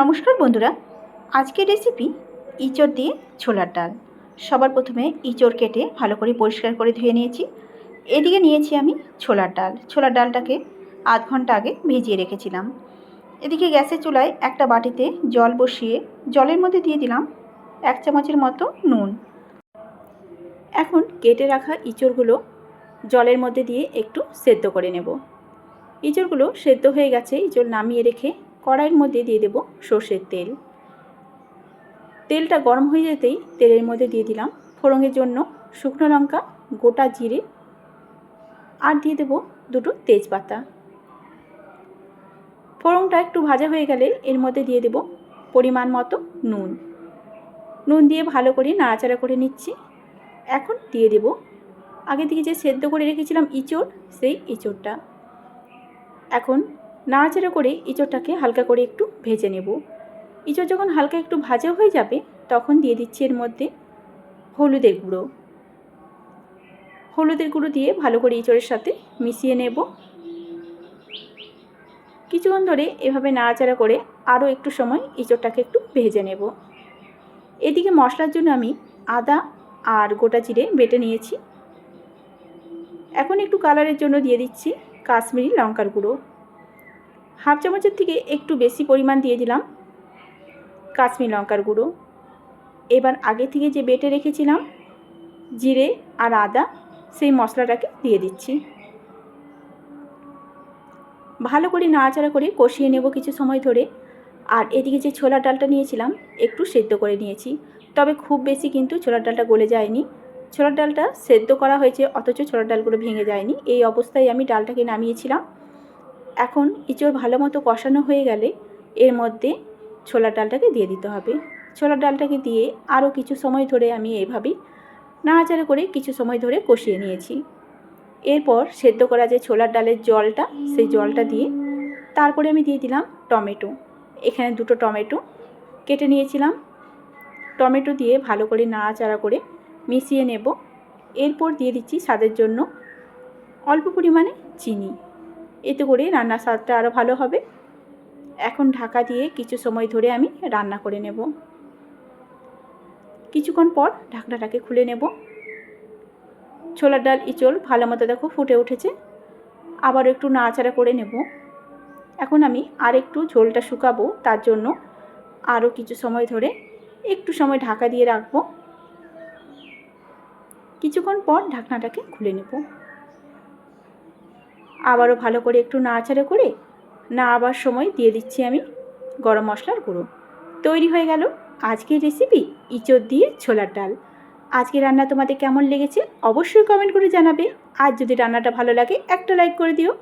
নমস্কার বন্ধুরা। আজকের রেসিপি ইঁচড় দিয়ে ছোলার ডাল। সবার প্রথমে ইঁচড় কেটে ভালো করে পরিষ্কার করে ধুয়ে নিয়েছি। এদিকে নিয়েছি আমি ছোলার ডাল। ছোলার ডালটাকে আধ ঘণ্টা আগে ভিজিয়ে রেখেছিলাম। এদিকে গ্যাসের চুলায় একটা বাটিতে জল বসিয়ে জলের মধ্যে দিয়ে দিলাম এক চামচের মতো নুন। এখন কেটে রাখা ইঁচড়গুলো জলের মধ্যে দিয়ে একটু সেদ্ধ করে নেব। ইঁচড়গুলো সেদ্ধ হয়ে গেছে। ইঁচড় নামিয়ে রেখে কড়াইয়ের মধ্যে দিয়ে দেব সর্ষের তেল। তেলটা গরম হয়ে যেতেই তেলের মধ্যে দিয়ে দিলাম ফোড়নের জন্য শুকনো লঙ্কা, গোটা জিরে আর দিয়ে দেব দুটো তেজপাতা। ফোড়নটা একটু ভাজা হয়ে গেলে এর মধ্যে দিয়ে দেব পরিমাণ মতো নুন। নুন দিয়ে ভালো করে নাড়াচাড়া করে নিচ্ছি। এখন দিয়ে দেব আগে থেকে যে সেদ্ধ করে রেখেছিলাম ইঁচড়, সেই ইঁচড়টা। এখন নাড়াচাড়া করে ইঁচড়টাকে হালকা করে একটু ভেজে নেব। ইঁচড় যখন হালকা একটু ভাজা হয়ে যাবে, তখন দিয়ে দিচ্ছি এর মধ্যে হলুদের গুঁড়ো। হলুদের গুঁড়ো দিয়ে ভালো করে ইঁচড়ের সাথে মিশিয়ে নেব। কিছুক্ষণ ধরে এভাবে নাড়াচাড়া করে আরও একটু সময় ইঁচড়টাকে একটু ভেজে নেব। এদিকে মশলার জন্য আমি আদা আর গোটা জিরে বেটে নিয়েছি। এখন একটু কালারের জন্য দিয়ে দিচ্ছি কাশ্মীরি লঙ্কার গুঁড়ো। হাফ চামচের থেকে একটু বেশি পরিমাণ দিয়ে দিলাম কাশ্মীর লঙ্কার গুঁড়ো। এবার আগে থেকে যে বেটে রেখেছিলাম, জিরে আর আদা, সেই মশলাটাকে দিয়ে দিচ্ছি। ভালো করে নাড়াচাড়া করে কষিয়ে নেব কিছু সময় ধরে। আর এদিকে যে ছোলার ডালটা নিয়েছিলাম, একটু সেদ্ধ করে নিয়েছি। তবে খুব বেশি কিন্তু ছোলার ডালটা গলে যায়নি। ছোলার ডালটা সেদ্ধ করা হয়েছে, অথচ ছোলার ডালগুলো ভেঙে যায়নি। এই অবস্থায় আমি ডালটাকে নামিয়েছিলাম। এখন ইঁচড় ভালো মতো কষানো হয়ে গেলে এর মধ্যে ছোলার ডালটাকে দিয়ে দিতে হবে। ছোলার ডালটাকে দিয়ে আরও কিছু সময় ধরে আমি এভাবেই নাড়াচাড়া করে কিছু সময় ধরে কষিয়ে নিয়েছি। এরপর সেদ্ধ করা যে ছোলার ডালের জলটা, সেই জলটা দিয়ে তারপরে আমি দিয়ে দিলাম টমেটো। এখানে দুটো টমেটো কেটে নিয়েছিলাম। টমেটো দিয়ে ভালো করে নাড়াচাড়া করে মিশিয়ে নেব। এরপর দিয়ে দিচ্ছি স্বাদের জন্য অল্প পরিমাণে চিনি। এতে করে রান্নার স্বাদটা আরও ভালো হবে। এখন ঢাকা দিয়ে কিছু সময় ধরে আমি রান্না করে নেব। কিছুক্ষণ পর ঢাকনাটাকে খুলে নেব। ছোলার ডাল ইচল ভালো মতো দেখো ফুটে উঠেছে। আবার একটু নাড়াচাড়া করে নেব। এখন আমি আর একটু ঝোলটা শুকাবো, তার জন্য আরও কিছু সময় ধরে একটু সময় ঢাকা দিয়ে রাখব। কিছুক্ষণ পর ঢাকনাটাকে খুলে নেব। আবারও ভালো করে একটু নাড়াচাড়া করে না আবার সময় দিয়ে দিচ্ছি আমি গরম মশলার গুঁড়ো। তৈরি হয়ে গেল আজকের রেসিপি ইঁচড় দিয়ে ছোলার ডাল। আজকে রান্না তোমাদের কেমন লেগেছে অবশ্যই কমেন্ট করে জানাবে। আর যদি রান্নাটা ভালো লাগে একটা লাইক করে দিও।